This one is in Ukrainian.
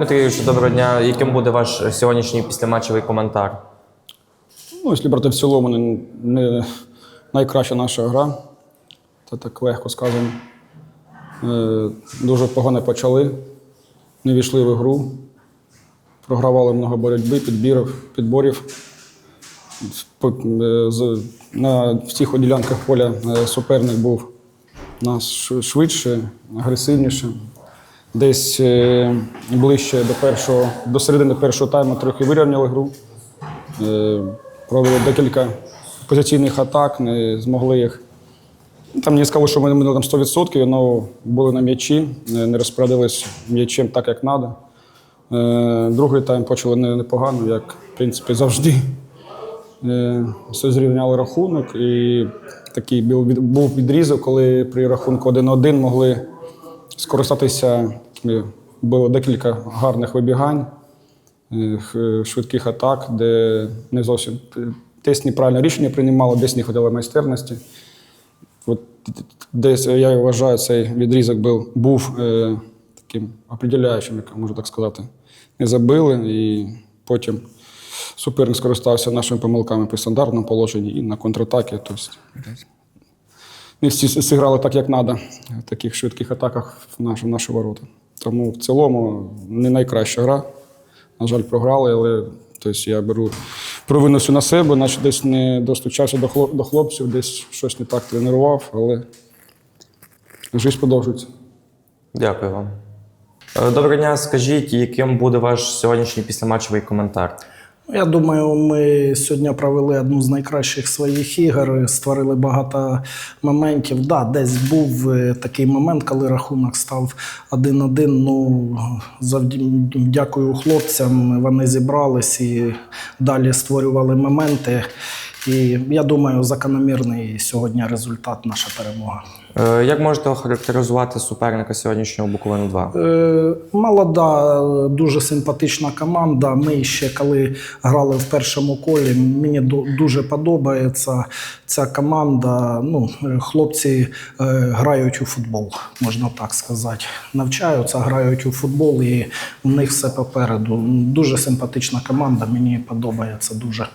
Дмитро Юрійович, доброго дня. Яким буде ваш сьогоднішній післяматчевий коментар? Ну, якщо брати в цілому, не, не найкраща наша гра. Це так легко сказано. Е, дуже погано почали, не війшли в ігру, програвали много боротьби, підбірів, підборів. Е, На всіх ділянках поля е, суперник був нас швидше, агресивніше. Десь е, ближче до першого, до середини першого тайму трохи вирівняли гру. Е, Провели декілька позиційних атак, не змогли їх. Там не сказали, що ми не там 100%, але були на м'ячі, не не розпорядились м'ячем так, як треба. Другий тайм почали непогано, як в принципі завжди. Е, Все зрівняли рахунок, і такий був відрізок, коли при рахунку 1-1 могли скористатися. Було декілька гарних вибігань е, швидких атак, де не зовсім десь неправильне рішення приймали, десь не ходили майстерності. От десь я вважаю, цей відрізок був, був е, таким определяючим, як можу так сказати. Не забили, і потім суперник скористався нашими помилками при стандартному положенні і на контратакі. Тобто, не всі зіграли так, як треба в таких швидких атаках в наші, в наші ворота. Тому в цілому не найкраща гра. На жаль, програли, але тобто, я беру провину всю на себе, наче десь не достучався до хлопців, десь щось не так тренував, але життя продовжується. Дякую вам. Е, Доброго дня. Скажіть, яким буде ваш сьогоднішній післяматчевий коментар? Я думаю, ми сьогодні провели одну з найкращих своїх ігор, створили багато моментів. Да, десь був е, такий момент, коли рахунок став 1-1. Ну, завдяки дякую хлопцям. Вони зібрались і далі створювали моменти. І я думаю, закономірний сьогодні результат наша перемога. Е, Як можете охарактеризувати суперника сьогоднішнього Буковини 2? Е, Молода, дуже симпатична команда. Ми ще коли грали в першому колі, мені дуже подобається ця команда. Ну, хлопці е, грають у футбол, можна так сказати. Навчаються, грають у футбол, і у них все попереду. Дуже симпатична команда, мені подобається дуже.